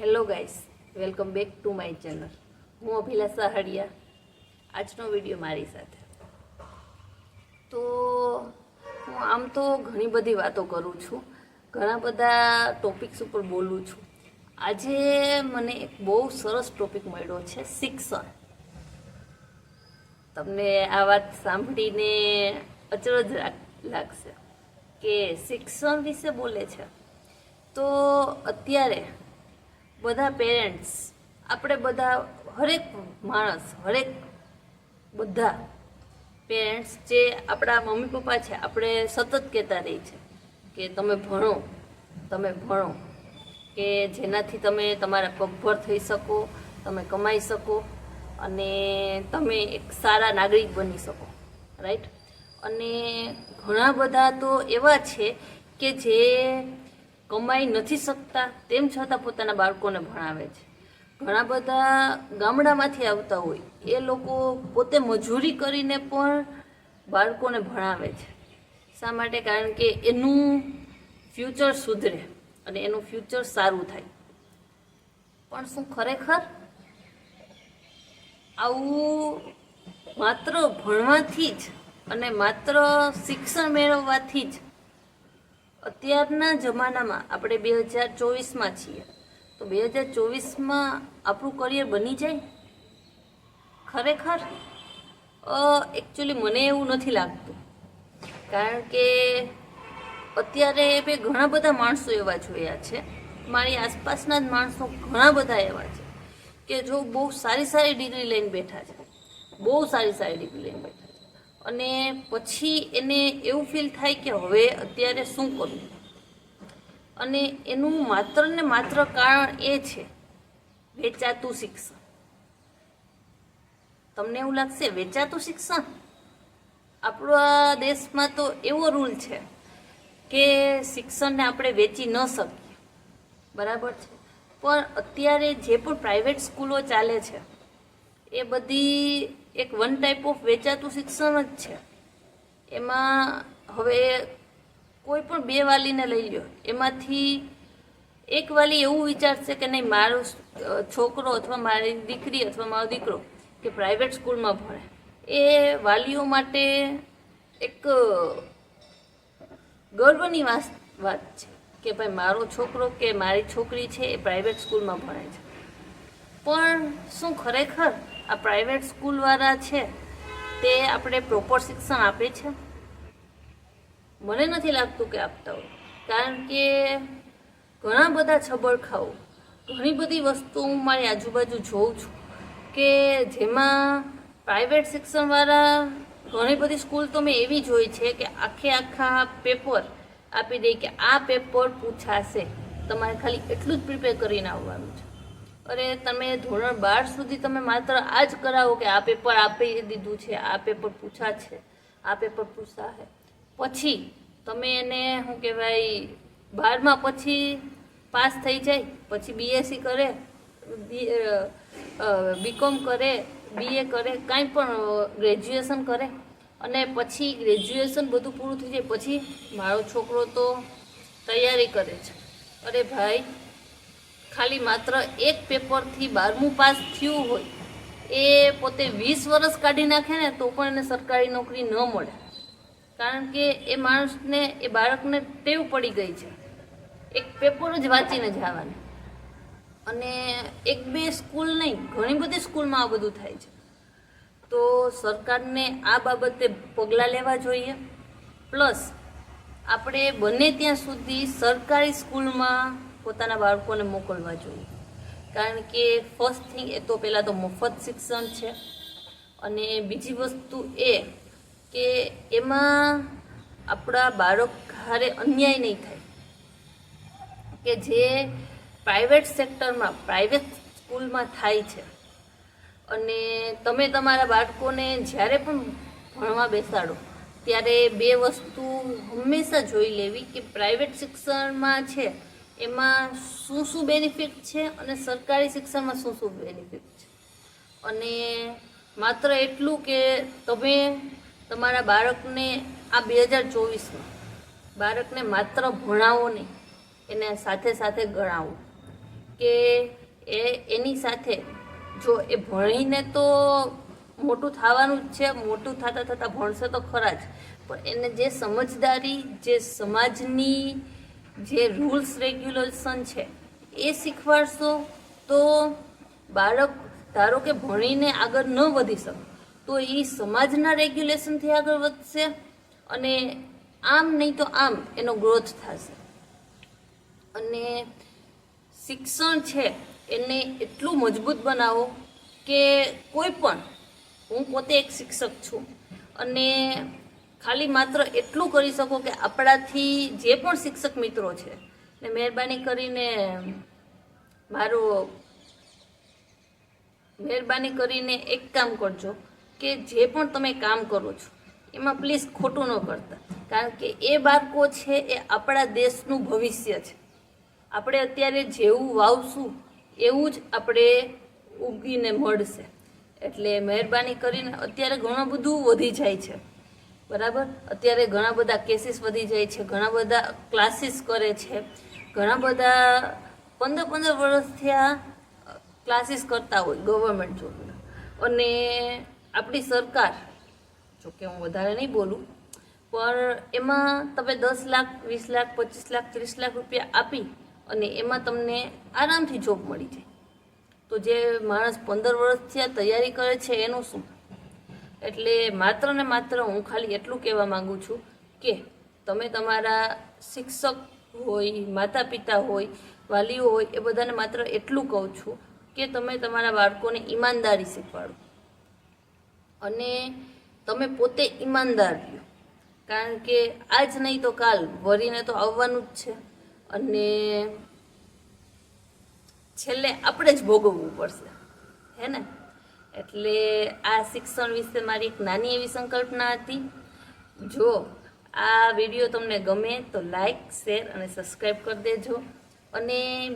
Hello guys welcome back to my channel હું અભિલાષા હડિયા આજનો video મારી સાથે. તો હું આમ તો ઘણી બધી વાતો કરું છું, ઘણા બધા ટોપિક્સ ઉપર બોલું છું. આજે મને એક બહુ સરસ ટોપિક મળ્યો છે, શિક્ષણ. તમને આ વાત સાંભળીને અચરજ લાગશે કે શિક્ષણ વિશે બોલે છે. તો અત્યારે બધા પેરેન્ટ્સ આપણે બધા હરેક માણસ, હરેક બધા પેરેન્ટ્સ જે આપણા મમ્મી પપ્પા છે, આપણે સતત કહેતા રહી છે કે તમે ભણો તમે ભણો, કે જેનાથી તમે તમારા પગભર થઈ શકો, તમે કમાઈ શકો અને તમે એક સારા નાગરિક બની શકો રાઈટ અને ઘણા બધા તો એવા છે કે જે કમાઈ નથી શકતા તેમ છતાં પોતાના બાળકોને ભણાવે છે. ઘણા બધા ગામડામાંથી આવતા હોય, એ લોકો પોતે મજૂરી કરીને પણ બાળકોને ભણાવે છે. શા માટે? કારણ કે એનું ફ્યુચર સુધરે અને એનું ફ્યુચર સારું થાય. પણ શું ખરેખર? આવું માત્ર ભણવાથી જ અને માત્ર શિક્ષણ મેળવવાથી જ અત્યારના જમાનામાં આપણે બે હજાર ચોવીસમાં છીએ. તો બે હજાર ચોવીસમાં આપણું કરિયર બની જાય? ખરેખર? એકચ્યુઅલી મને એવું નથી લાગતું. કારણ કે અત્યારે મેં ઘણા બધા માણસો એવા જોયા છે. મારી આસપાસના જ માણસો ઘણા બધા એવા છે કે જો બહુ સારી સારી ડિગ્રી લઈને બેઠા છે. બહુ સારી સારી ડિગ્રી લઈને બેઠા અને પછી એને એવું ફીલ થાય કે હવે અત્યારે શું કરવું અને એનું માત્ર ને માત્ર કારણ એ છે, વેચાતું શિક્ષણ. તમને એવું લાગશે, વેચાતું શિક્ષણ? આપણા દેશમાં તો એવો રૂલ છે કે શિક્ષણને આપણે વેચી ન શકીએ. બરાબર છે? પણ અત્યારે જે પણ પ્રાઇવેટ સ્કૂલો ચાલે છે, એ બધી એક વન ટાઈપ ઓફ વેચાતું શિક્ષણ જ છે. એમાં હવે કોઈ પણ બે વાલીને લઈ લો એમાંથી એક વાલી એવું વિચારશે કે નહીં, મારો છોકરો અથવા મારી દીકરી અથવા મારો દીકરો કે પ્રાઇવેટ સ્કૂલમાં ભણે. એ વાલીઓ માટે એક ગર્વની વાત છે કે ભાઈ મારો છોકરો કે મારી છોકરી છે એ પ્રાઇવેટ સ્કૂલમાં ભણે છે. પણ શું ખરેખર આ પ્રાઇવેટ સ્કૂલવાળા છે, તે આપણે પ્રોપર શિક્ષણ આપે છે. મને નથી લાગતું કે આપતા હોય. કારણ કે ઘણા બધા છબરખાઓ, ઘણી બધી વસ્તુ હું મારી આજુબાજુ જોઉં છું કે જેમાં પ્રાઇવેટ શિક્ષણવાળા ઘણી બધી સ્કૂલ તો મેં એવી જોઈ છે કે આખે આખા પેપર આપી દે કે આ પેપર પૂછાશે. તમારે ખાલી એટલું જ પ્રિપેર કરીને આવવાનું છે. અરે તમે ધોરણ બાર સુધી તમે માત્ર આ જ કરાવો કે આ પેપર આપી દીધું છે, આ પેપર પૂછા છે, આ પેપર પૂછા છે પછી તમે એને શું કહેવાય, બારમાં પછી પાસ થઈ જાય, પછી બીએસસી કરે બીકોમ કરે બીએ કરે, કાંઈ પણ ગ્રેજ્યુએશન કરે. અને પછી ગ્રેજ્યુએશન બધું પૂરું થઈ જાય, પછી મારો છોકરો તો તૈયારી કરે છે. અરે ભાઈ ખાલી માત્ર એક પેપરથી બારમું પાસ થયું હોય, એ પોતે વીસ વર્ષ કાઢી નાખે ને તો પણ એને સરકારી નોકરી ન મળે. કારણ કે એ માણસને, એ બાળકને ટેવ પડી ગઈ છે. એક પેપર જ વાંચીને જવાનું અને એક બે સ્કૂલ નહીં, ઘણી બધી સ્કૂલમાં આ બધું થાય છે. તો સરકારને આ બાબતે પગલાં લેવા જોઈએ. પ્લસ, આપણે બને ત્યાં સુધી સરકારી સ્કૂલમાં પોતાના બાળકોને મોકલવા જોઈએ. કારણ કે ફર્સ્ટ થિંગ એ તો પહેલાં તો મફત શિક્ષણ છે. અને બીજી વસ્તુ એ કે એમાં આપણા બાળક હારે અન્યાય નહીં થાય. કે જે પ્રાઇવેટ સેક્ટરમાં પ્રાઇવેટ સ્કૂલમાં થાય છે. અને તમે તમારા બાળકોને જ્યારે પણ ભણવા બેસાડો, ત્યારે બે વસ્તુ હંમેશા જોઈ લેવી કે પ્રાઇવેટ શિક્ષણમાં છે એમાં શું શું બેનિફિટ છે અને સરકારી શિક્ષણમાં શું શું બેનિફિટ છે? અને માત્ર એટલું કે તમે તમારા બાળકને આ બે હજાર ચોવીસમાં બાળકને માત્ર ભણાવો નહીં, એને સાથે સાથે ગણાવો. કે એ એની સાથે જો એ ભણીને તો મોટું થવાનું જ છે, મોટું થતાં થતાં ભણશે તો ખરા જ. પણ એને જે સમજદારી, જે સમાજની જે રૂલ્સ રેગ્યુલેશન છે, એ શીખવાડશો તો બાળક ધારો કે ભણીને આગળ ન વધી શકે, તો એ સમાજના રેગ્યુલેશનથી આગળ વધશે અને આમ નહીં તો આમ એનો ગ્રોથ થશે. અને શિક્ષણ છે, એને એટલું મજબૂત બનાવો કે કોઈ પણ, હું પોતે એક શિક્ષક છું અને ખાલી માત્ર એટલું કરી શકો કે આપણાથી જે પણ શિક્ષક મિત્રો છે, ને મહેરબાની કરીને મારો મહેરબાની કરીને એક કામ કરજો કે જે પણ તમે કામ કરો છો, એમાં પ્લીઝ ખોટું ન કરતા. કારણ કે એ બાળકો છે એ આપણા દેશનું ભવિષ્ય છે. આપણે અત્યારે જેવું વાવશું, એવું જ આપણે ઉગીને મળશે. એટલે મહેરબાની કરીને અત્યારે ઘણું બધું વધી જાય છે. બરાબર? અત્યારે ઘણા બધા કેસીસ વધી જાય છે, ઘણા બધા ક્લાસીસ કરે છે. ઘણા બધા પંદર પંદર વર્ષથી આ ક્લાસીસ કરતા હોય ગવર્મેન્ટ જોબના અને આપણી સરકાર, જોકે હું વધારે નહીં બોલું, પણ એમાં તમે દસ લાખ, વીસ લાખ, પચીસ લાખ, ત્રીસ લાખ રૂપિયા આપી અને એમાં તમને આરામથી જોબ મળી જાય. તો જે માણસ પંદર વર્ષથી આ તૈયારી કરે છે, એનું શું? એટલે માત્ર ને માત્ર હું ખાલી એટલું કહેવા માગું છું કે તમે તમારા શિક્ષક હોય માતા પિતા હોય, વાલીઓ હોય, એ બધાને માત્ર એટલું કહું છું કે તમે તમારા બાળકોને ઈમાનદારી શીખવાડો. અને તમે પોતે ઈમાનદાર રહ્યો. કારણ કે આજ નહીં તો કાલ વરીને તો આવવાનું જ છે. અને છેલ્લે આપણે જ ભોગવવું પડશે. હે ને? એટલે આ શિક્ષણ વિશે મારી એક નાની એવી સંકલ્પના હતી. જો આ વીડિયો તમને ગમે તો લાઈક, શેર અને સબસ્ક્રાઈબ કરી દેજો. અને